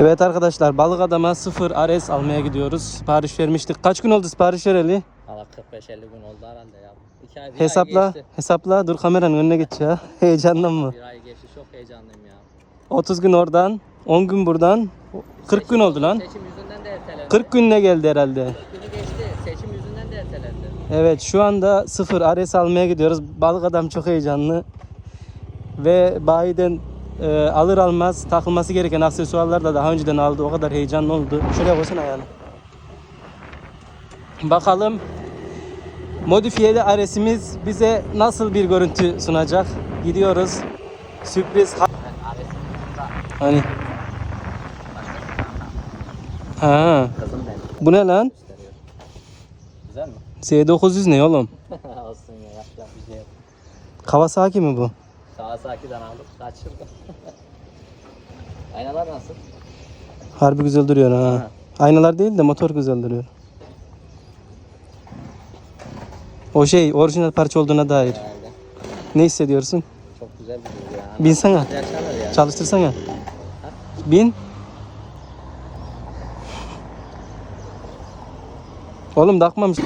Evet arkadaşlar balık adama 0 Ares almaya gidiyoruz. Sipariş vermiştik. Kaç gün oldu sipariş vereli? Valla 45-50 gün oldu herhalde ya. 2 ay, bir Hesapla. ay geçti. Hesapla. Dur kameranın önüne geç ya. Heyecandan mı? Bir ay geçti çok heyecanlıyım ya. 30 gün oradan. 10 gün buradan. 40 gün oldu lan. Seçim yüzünden de ertelendi. 40 gününe geldi herhalde. 40 günü geçti. Seçim yüzünden de ertelendi. Evet şu anda 0 Ares almaya gidiyoruz. Balık adam çok heyecanlı. Ve bayiden e, alır almaz takılması gereken aksesuarlar da daha önceden aldı. O kadar heyecanlı oldu. Şuraya koysana ayağını. Bakalım modifiyeli Ares'imiz bize nasıl bir görüntü sunacak? Gidiyoruz. Sürpriz. Hani? Ha. Bu ne lan? Güzel mi? Z900 ne oğlum? Olsun ya yapacak bir şey yok. Kawasaki mi bu? Kawasaki'den aldık kaçırdım. Aynalar nasıl? Harbi güzel duruyor ha. Ha. Aynalar değil de motor güzel duruyor. O şey orijinal parça olduğuna dair. Herhalde. Ne hissediyorsun? Çok güzel bir duruyor ya. Yaşanır ya. Çalıştırsana. Bin. Oğlum takmamış.